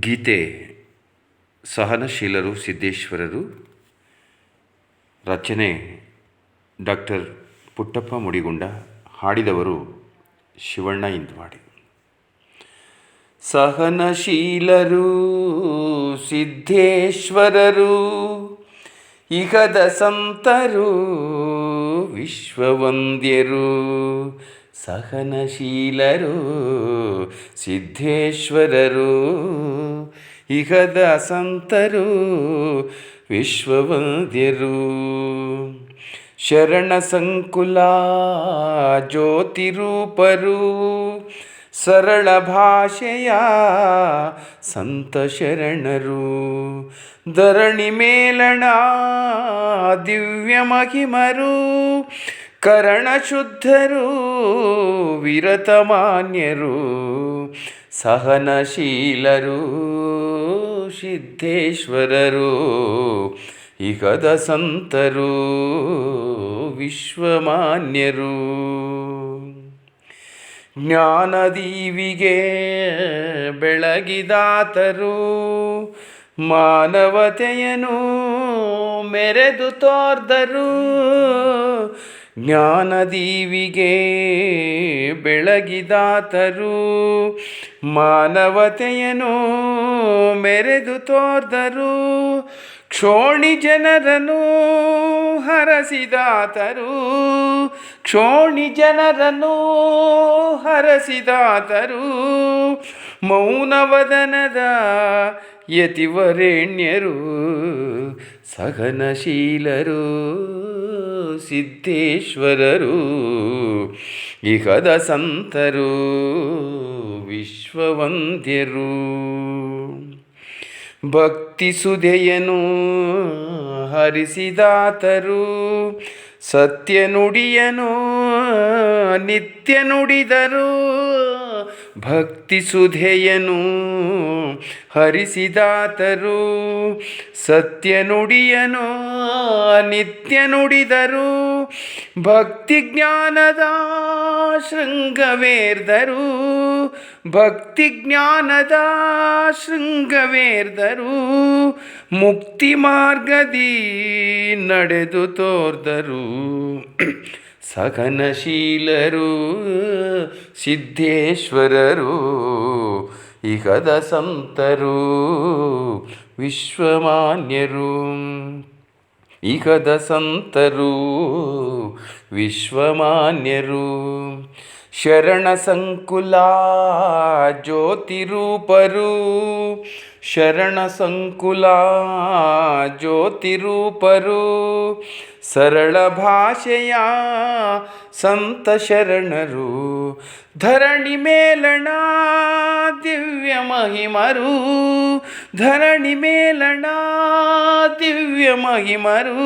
ಗೀತೆ ಸಹನಶೀಲರು, ಸಿದ್ದೇಶ್ವರರು, ರಚನೆ ಡಾಕ್ಟರ್ ಪುಟ್ಟಪ್ಪ ಮುಡಿಗುಂಡ, ಹಾಡಿದವರು ಶಿವಣ್ಣ ಇಂದ್ವಾಡಿ. ಸಹನಶೀಲರು, ಸಿದ್ದೇಶ್ವರರು, ಇಹದ ಸಂತರು, ವಿಶ್ವವಂದ್ಯರು, ಸಹನಶೀಲರು, ಸಿದ್ದೇಶ್ವರರು. ಇಹದ ಸಂತರು, ವಿಶ್ವವಂದ್ಯರು. ಶರಣ ಸಂಕುಲ, ಜ್ಯೋತಿರೂಪರು. ಸರಳ ಭಾಷೆಯ ಸಂತ ಶರಣರು. ಧರಣಿ ಮೇಲಣ, ದಿವ್ಯ ಮಹಿಮರು. ಕರಣ ಶುದ್ಧರು, ವಿರತ ಮಾನ್ಯರು. ಸಹನಶೀಲರು. ಸಿದ್ದೇಶ್ವರರು ಇಹದ ಸಂತರು ವಿಶ್ವಮಾನ್ಯರು. ಜ್ಞಾನದೀವಿಗೆ ಬೆಳಗಿದಾತರು ಮಾನವತೆಯನು ಮೆರೆದು ತೋರ್ದರು. ಜ್ಞಾನದೀವಿಗೆ ಬೆಳಗಿದಾತರು ಮಾನವತೆಯನು ಮೆರೆದು ತೋರ್ದರು, ಕ್ಷೋಣಿ ಜನರನು ಹರಸಿದಾತರು. ಕ್ಷೋಣಿ ಜನರನ್ನು ಹರಸಿದಾತರು. ಮೌನವದನದ ಯತಿವರೆಣ್ಯರು, ಸಹನಶೀಲರು, ಸಿದ್ದೇಶ್ವರರು, ಇಹದ ಸಂತರು. ವಿಶ್ವವಂದ್ಯರು. ಭಕ್ತಿ ಸುಧೆಯನು ಹರಿಸಿದಾತರು. ಸತ್ಯ ನುಡಿಯನು ನಿತ್ಯ ನುಡಿದರು. ಭಕ್ತಿ ಸುಧೆಯನು ಹರಿಸಿದಾತರು. ಸತ್ಯ ನುಡಿಯನು ನಿತ್ಯ ನುಡಿದರು. ಭಕ್ತಿ ಜ್ಞಾನದ ಶೃಂಗವೇರ್ದರು. ಭಕ್ತಿ ಜ್ಞಾನದ ಶೃಂಗವೇರ್ದರು. ಮುಕ್ತಿ ಮಾರ್ಗದಿ ನಡೆದು ತೋರ್ದರು. ಸಹನಶೀಲರು ಸಿದ್ಧೇಶ್ವರರು ಇಹದ ಸಂತರು, ವಿಶ್ವಮಾನ್ಯರು. ಇಹದ ಸಂತರು, ವಿಶ್ವಮಾನ್ಯರು, ಶರಣ ಸಂಕುಲ ಜ್ಯೋತಿರೂಪರು, ಶರಣ ಸಂಕುಲ ಜ್ಯೋತಿರೂಪರು, ಸರಳ ಭಾಷೆಯ ಸಂತ ಶರಣರು, ಧರಣಿ ಮೇಲಣ ದಿವ್ಯ ಮಹಿಮರು, ಧರಣಿ ಮೇಲಣ ದಿವ್ಯ ಮಹಿಮರು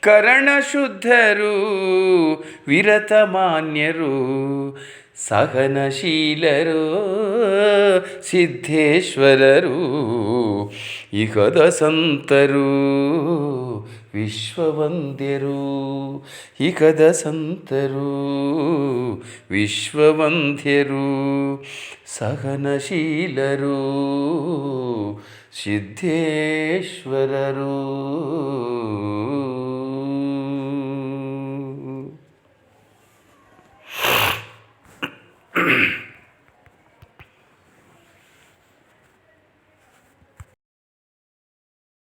ಕರಣಶುದ್ಧರು ವಿರತ ಮಾನ್ಯರು ಸಹನಶೀಲರು ಸಿದ್ಧೇಶ್ವರರು ಇಹದ ಸಂತರು ವಿಶ್ವವಂದ್ಯರು ಇಹದ ಸಂತರು ವಿಶ್ವವಂದ್ಯರು ಸಹನಶೀಲರು ಸಿದ್ದೇಶ್ವರರು